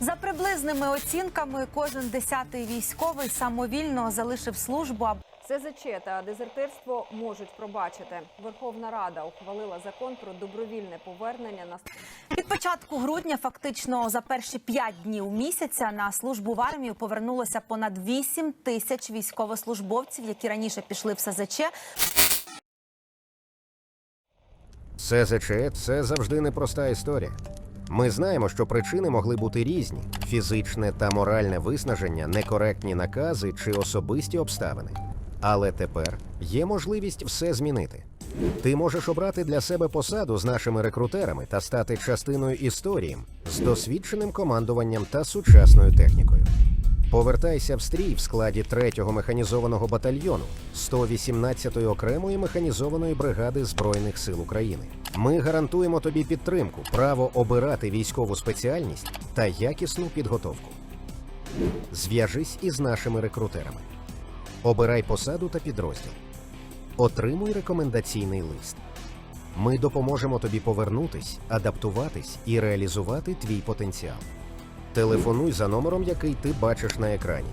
За приблизними оцінками, кожен десятий військовий самовільно залишив службу. а СЗЧ та дезертирство можуть пробачити. Верховна Рада ухвалила закон про добровільне повернення на Від початку грудня, фактично за перші п'ять днів місяця, на службу в армію повернулося понад 8 тисяч військовослужбовців, які раніше пішли в СЗЧ. СЗЧ – це завжди непроста історія. Ми знаємо, що причини могли бути різні: фізичне та моральне виснаження, некоректні накази чи особисті обставини. Але тепер є можливість все змінити. Ти можеш обрати для себе посаду з нашими рекрутерами та стати частиною історії з досвідченим командуванням та сучасною технікою. Повертайся в стрій в складі 3-го механізованого батальйону 118-ї окремої механізованої бригади Збройних сил України. Ми гарантуємо тобі підтримку, право обирати військову спеціальність та якісну підготовку. Зв'яжись із нашими рекрутерами. Обирай посаду та підрозділ. Отримуй рекомендаційний лист. Ми допоможемо тобі повернутись, адаптуватись і реалізувати твій потенціал. Телефонуй за номером, який ти бачиш на екрані.